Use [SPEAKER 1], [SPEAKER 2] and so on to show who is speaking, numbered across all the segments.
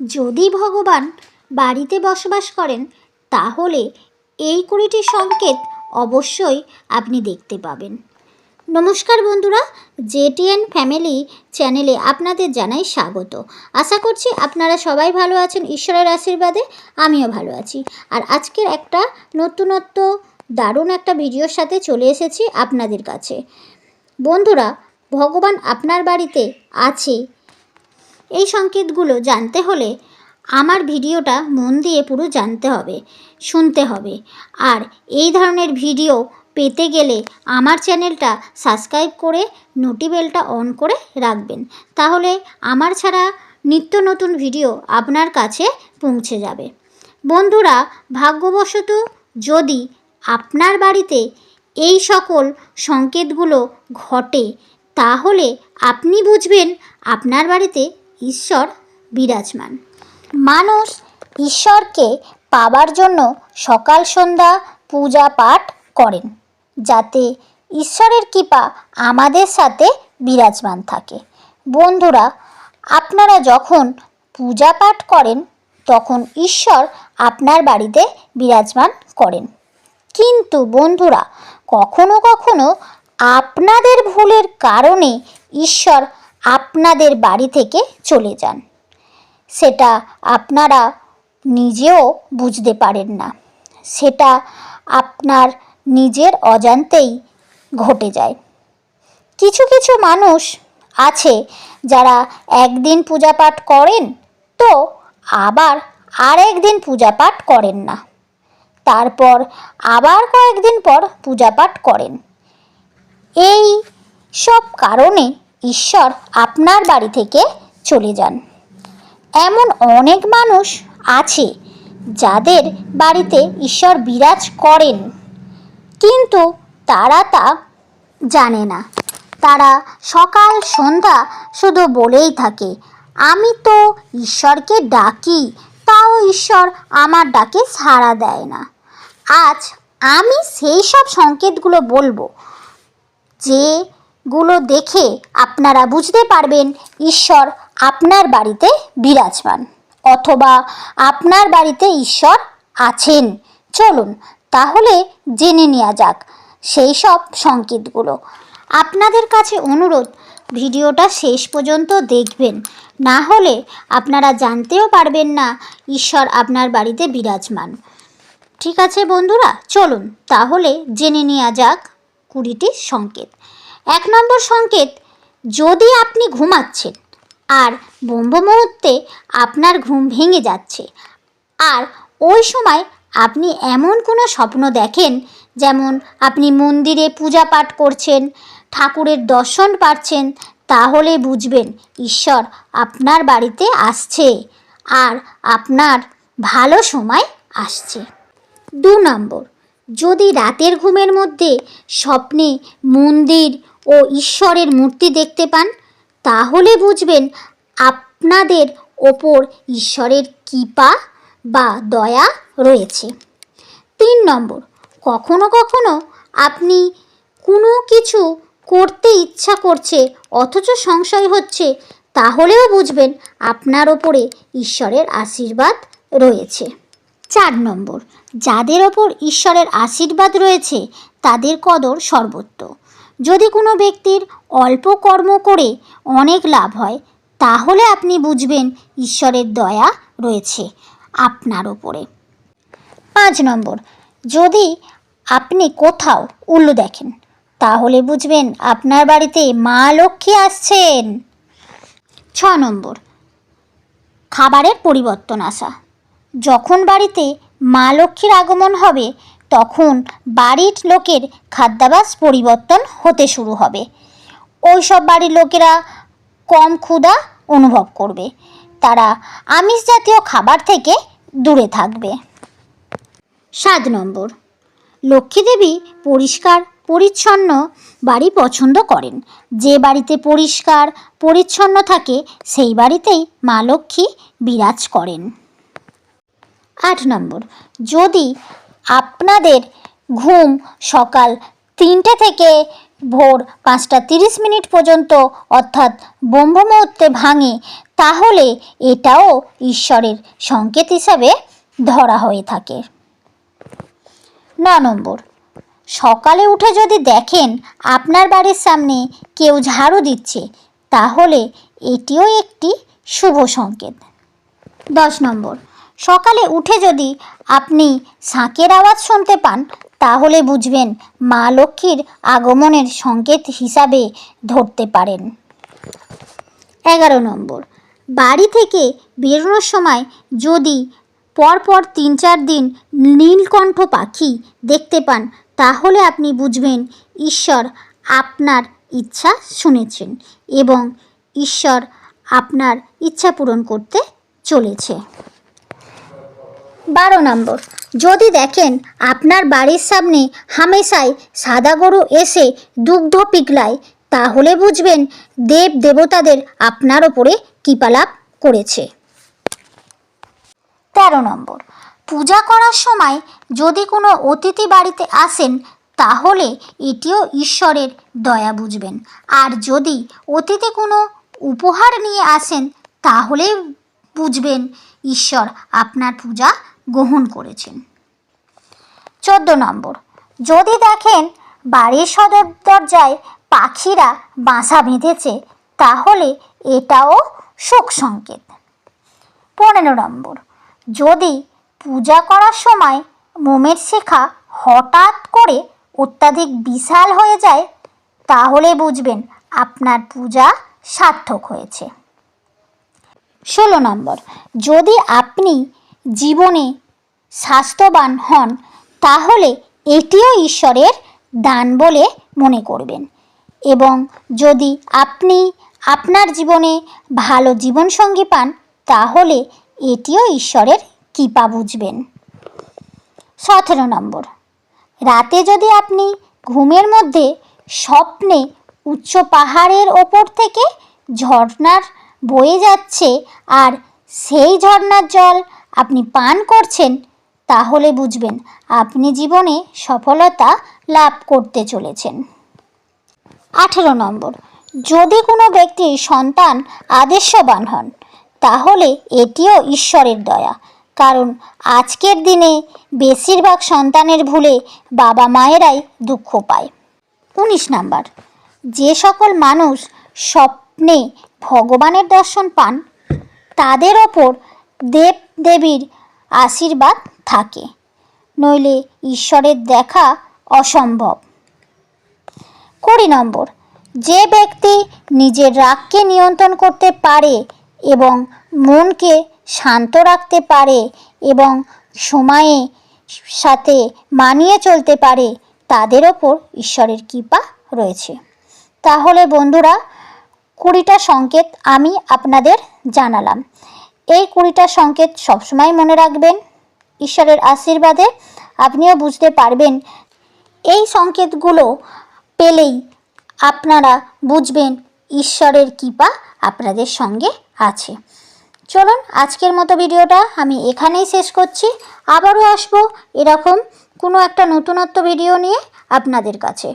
[SPEAKER 1] যদি ভগবান বাড়িতে বসবাস করেন, তাহলে এই কুড়িটি সংকেত অবশ্যই আপনি দেখতে পাবেন। নমস্কার বন্ধুরা, জেটিএন ফ্যামিলি চ্যানেলে আপনাদের জানাই স্বাগত। আশা করছি আপনারা সবাই ভালো আছেন, ঈশ্বরের আশীর্বাদে আমিও ভালো আছি। আর আজকের একটা নতুনত্ব, দারুণ একটা ভিডিওর সাথে চলে এসেছি আপনাদের কাছে। বন্ধুরা, ভগবান আপনার বাড়িতে আছে এই সংকেতগুলো জানতে হলে আমার ভিডিওটা মন দিয়ে পুরো জানতে হবে, শুনতে হবে। আর এই ধরনের ভিডিও পেতে গেলে আমার চ্যানেলটা সাবস্ক্রাইব করে নোটিবেলটা অন করে রাখবেন। তাহলে আমার ছাড়া নিত্য নতুন ভিডিও আপনার কাছে পৌঁছে যাবে। বন্ধুরা, ভাগ্যবশত যদি আপনার বাড়িতে এই সকল সংকেতগুলো ঘটে, তাহলে আপনি বুঝবেন আপনার বাড়িতে ঈশ্বর বিরাজমান। মানুষ ঈশ্বরকে পাবার জন্য সকাল, সন্ধ্যা, পূজা, পাঠ করেন, যাতে ঈশ্বরের কৃপা আমাদের সাথে বিরাজমান থাকে। বন্ধুরা, আপনারা যখন পূজা পাঠ করেন, তখন ঈশ্বর আপনার বাড়িতে বিরাজমান করেন। কিন্তু বন্ধুরা, কখনো কখনো আপনাদের ভুলের কারণে ঈশ্বর আপনাদের বাড়ি থেকে চলে যান। সেটা আপনারা নিজেও বুঝতে পারেন না। সেটা আপনার নিজের অজান্তেই ঘটে যায়। কিছু কিছু মানুষ আছে যারা একদিন পূজা পাঠ করেন তো আবার আর একদিন পূজা পাঠ করেন না। তারপর আবার কয়েকদিন পর পূজা পাঠ করেন। এই সব কারণে ঈশ্বর আপনার বাড়ি থেকে চলে যান। এমন অনেক মানুষ আছে যাদের বাড়িতে ঈশ্বর বিরাজ করেন, কিন্তু তারা তা জানে না। তারা সকাল, সন্ধ্যা শুধু বলেই থাকে, আমি তো ঈশ্বরকে ডাকি, তাও ঈশ্বর আমার ডাকে সাড়া দেয় না। আজ আমি সেই সব সংকেতগুলো বলব যেগুলো দেখে আপনারা বুঝতে পারবেন ঈশ্বর আপনার বাড়িতে বিরাজমান, অথবা আপনার বাড়িতে ঈশ্বর আছেন। চলুন তাহলে জেনে নেওয়া যাক সেই সব সংকেতগুলো। আপনাদের কাছে অনুরোধ, ভিডিওটা শেষ পর্যন্ত দেখবেন। না হলে আপনারা জানতেও পারবেন না ঈশ্বর আপনার বাড়িতে বিরাজমান। ঠিক আছে বন্ধুরা, চলুন তাহলে জেনে নেওয়া যাক কুড়িটি সংকেত। এক নম্বর সংকেত, যদি আপনি ঘুমাচ্ছেন আর ব্রহ্ম মুহূর্তে আপনার ঘুম ভেঙে যাচ্ছে আর ওই সময় আপনি এমন কোনো স্বপ্ন দেখেন, যেমন আপনি মন্দিরে পূজা পাঠ করছেন, ঠাকুরের দর্শন পাচ্ছেন তাহলে বুঝবেন ঈশ্বর আপনার বাড়িতে আসছে আর আপনার ভালো সময় আসছে। দু নম্বর, যদি রাতের ঘুমের মধ্যে স্বপ্নে মন্দির ও ঈশ্বরের মূর্তি দেখতে পান, তাহলে বুঝবেন আপনাদের ওপর ঈশ্বরের কৃপা বা দয়া রয়েছে। তিন নম্বর, কখনো কখনো আপনি কোনো কিছু করতে ইচ্ছা করছে অথচ সংশয় হচ্ছে, তাহলেও বুঝবেন আপনার ওপরে ঈশ্বরের আশীর্বাদ রয়েছে। চার নম্বর, যাদের ওপর ঈশ্বরের আশীর্বাদ রয়েছে, তাদের কদর সর্বত্র যদি কোনো ব্যক্তির অল্প কর্ম করে অনেক লাভ হয়, তাহলে আপনি বুঝবেন ঈশ্বরের দয়া রয়েছে আপনার ওপরে পাঁচ নম্বর, যদি আপনি কোথাও উল্লু দেখেন, তাহলে বুঝবেন আপনার বাড়িতে মা লক্ষ্মী আসছেন। ছ নম্বর, খাবারের পরিবর্তন আসা। যখন বাড়িতে মা লক্ষ্মীর আগমন হবে তখন বাড়ির লোকের খাদ্যাভাস পরিবর্তন হতে শুরু হবে। ওই সব বাড়ির লোকেরা কম ক্ষুধা অনুভব করবে। তারা আমিষ জাতীয় খাবার থেকে দূরে থাকবে। সাত নম্বর। লক্ষ্মীদেবী পরিষ্কার, পরিচ্ছন্ন বাড়ি পছন্দ করেন। যে বাড়িতে পরিষ্কার, পরিচ্ছন্ন থাকে, সেই বাড়িতেই মা লক্ষ্মী বিরাজ করেন। আট নম্বর। যদি আপনাদের ঘুম সকাল তিনটে থেকে ভোর পাঁচটা তিরিশ মিনিট পর্যন্ত অর্থাৎ ব্রহ্ম মুহূর্তে ভাঙে, তাহলে এটাও ঈশ্বরের সংকেত হিসাবে ধরা হয়ে থাকে। ন নম্বর, সকালে উঠে যদি দেখেন আপনার বাড়ির সামনে কেউ ঝাড়ু দিচ্ছে, তাহলে এটিও একটি শুভ সংকেত। দশ নম্বর, সকালে উঠে যদি আপনি শাঁকের আওয়াজ শুনতে পান, তাহলে বুঝবেন মা লক্ষ্মীর আগমনের সংকেত হিসাবে ধরতে পারেন। এগারো নম্বর। বাড়ি থেকে বেরোনোর সময় যদি পরপর তিন চার দিন নীলকণ্ঠ পাখি দেখতে পান, তাহলে আপনি বুঝবেন ঈশ্বর আপনার ইচ্ছা শুনেছেন এবং ঈশ্বর আপনার ইচ্ছা পূরণ করতে চলেছে। বারো নম্বর। যদি দেখেন আপনার বাড়ির সামনে হামেশাই সাদা গরু এসে দুগ্ধ পিঘলায়, তাহলে বুঝবেন দেব দেবতাদের আপনার ওপরে কৃপালাভ করেছে। তেরো নম্বর। পূজা করার সময় যদি কোনো অতিথি বাড়িতে আসেন, তাহলে এটিও ঈশ্বরের দয়া বুঝবেন। আর যদি অতিথি কোনো উপহার নিয়ে আসেন, তাহলে বুঝবেন ঈশ্বর আপনার পূজা গ্রহণ করেছেন। চোদ্দ নম্বর, যদি দেখেন বাড়ির সদর দরজায় পাখিরা বাসা বেঁধেছে, তাহলে এটাও সুখ সংকেত। পনেরো নম্বর, যদি পূজা করার সময় মোমের শিখা হঠাৎ করে অত্যাধিক বিশাল হয়ে যায়, তাহলে বুঝবেন আপনার পূজা সার্থক হয়েছে। ষোলো নম্বর, যদি আপনি জীবনে স্বাস্থ্যবান হন, তাহলে এটিও ঈশ্বরের দান বলে মনে করবেন। এবং যদি আপনি আপনার জীবনে ভালো জীবনসঙ্গী পান, তাহলে এটিও ঈশ্বরের কৃপা বুঝবেন। সতেরো নম্বর। রাতে যদি আপনি ঘুমের মধ্যে স্বপ্নে উচ্চ পাহাড়ের ওপর থেকে ঝর্ণার বয়ে যাচ্ছে, আর সেই ঝর্ণার জল আপনি পান করছেন, তাহলে বুঝবেন আপনি জীবনে সফলতা লাভ করতে চলেছেন। আঠেরো নম্বর, যদি কোনো ব্যক্তি সন্তান আদর্শবান হন, তাহলে এটিও ঈশ্বরের দয়া, কারণ আজকের দিনে বেশিরভাগ সন্তানের ভুলে বাবা মায়েরাই দুঃখ পায়। উনিশ নাম্বার, যে সকল মানুষ স্বপ্নে ভগবানের দর্শন পান, তাদের ওপর দেব দেবীর আশীর্বাদ থাকে, নইলে ঈশ্বরের দেখা অসম্ভব। কুড়ি নম্বর, যে ব্যক্তি নিজের রাগকে নিয়ন্ত্রণ করতে পারে এবং মনকে শান্ত রাখতে পারে এবং সময়ে সাথে মানিয়ে চলতে পারে, তাদের ওপর ঈশ্বরের কৃপা রয়েছে। তাহলে বন্ধুরা, কুড়িটা সংকেত আমি আপনাদের জানালাম। এই কুড়িটা সংকেত সবসময় মনে রাখবেন। ঈশ্বরের আশীর্বাদে আপনিও বুঝতে পারবেন। এই সংকেতগুলো পেলেই আপনারা বুঝবেন ঈশ্বরের কৃপা আপনাদের সঙ্গে আছে। চলুন আজকের মতো ভিডিওটা আমি এখানেই শেষ করছি। আবারও আসব এরকম কোনো একটা নতুনত্ব ভিডিও নিয়ে আপনাদের কাছে।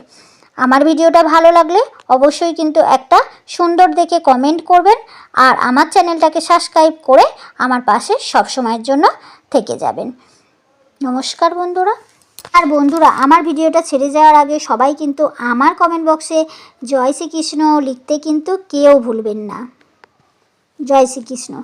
[SPEAKER 1] আমার ভিডিওটা ভালো লাগলে অবশ্যই কিন্তু একটা সুন্দর দেখে কমেন্ট করবেন আর আমার চ্যানেলটাকে সাবস্ক্রাইব করে আমার পাশে সব সময়ের জন্য থেকে যাবেন। নমস্কার বন্ধুরা। আর বন্ধুরা, আমার ভিডিওটা ছেড়ে যাওয়ার আগে সবাই কিন্তু আমার কমেন্ট বক্সে জয় শ্রীকৃষ্ণ লিখতে কিন্তু কেউ ভুলবেন না। জয় শ্রীকৃষ্ণ।